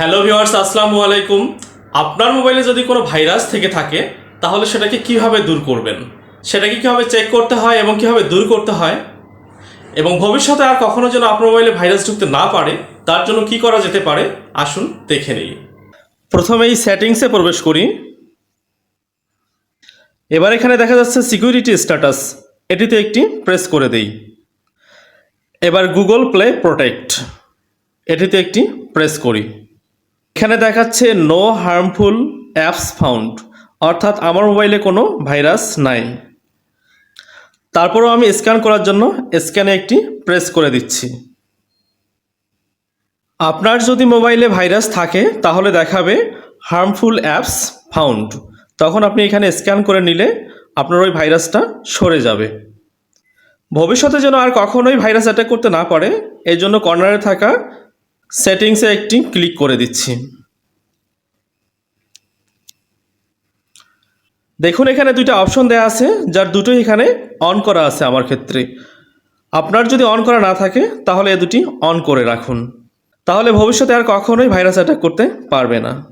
Hello viewers আসসালামু আলাইকুম। আপনার মোবাইলে যদি কোনো ভাইরাস থেকে থাকে, তাহলে সেটাকে কীভাবে দূর করবেন? সেটাকে কীভাবে চেক করতে হয় এবং কীভাবে দূর করতে হয়? এবং ভবিষ্যতে আর কখনো যেন আপনার মোবাইলে ভাইরাস ঢুকতে না পারে, তার জন্য কি করা যেতে পারে? আসুন দেখে নিই। প্রথমে এই সেটিংসে প্রবেশ করি। এবার এখানে দেখা যাচ্ছে সিকিউরিটি স্ট্যাটাস এটিতে একটি প্রেস করে দেই। এবার গুগল প্লে প্রোটেক্ট এটিতে একটি প্রেস করি। এখানে দেখাচ্ছে নো হার্মফুল অ্যাপস ফাউন্ড অর্থাৎ আমার মোবাইলে কোনো ভাইরাস নাই। তারপরও আমি স্ক্যান করার জন্য স্ক্যানে একটি প্রেস করে দিচ্ছি। আপনার যদি মোবাইলে ভাইরাস থাকে, তাহলে দেখাবে হার্মফুল অ্যাপস ফাউন্ড তখন আপনি এখানে স্ক্যান করে নিলে আপনার ওই ভাইরাসটা সরে যাবে। ভবিষ্যতে যেন আর কখনোই ভাইরাস অ্যাটাক করতে না পারে এই জন্য কর্নারে থাকা সেটিংসে একটি ক্লিক করে দিচ্ছি। দেখুন, এখানে দুইটা অপশন দেয়া আছে, যার দুটোই এখানে অন করা আছে আমার ক্ষেত্রে। আপনার যদি অন করা না থাকে, তাহলে এ দুটি অন করে রাখুন। তাহলে ভবিষ্যতে আর কখনোই ভাইরাস অ্যাটাক করতে পারবে না।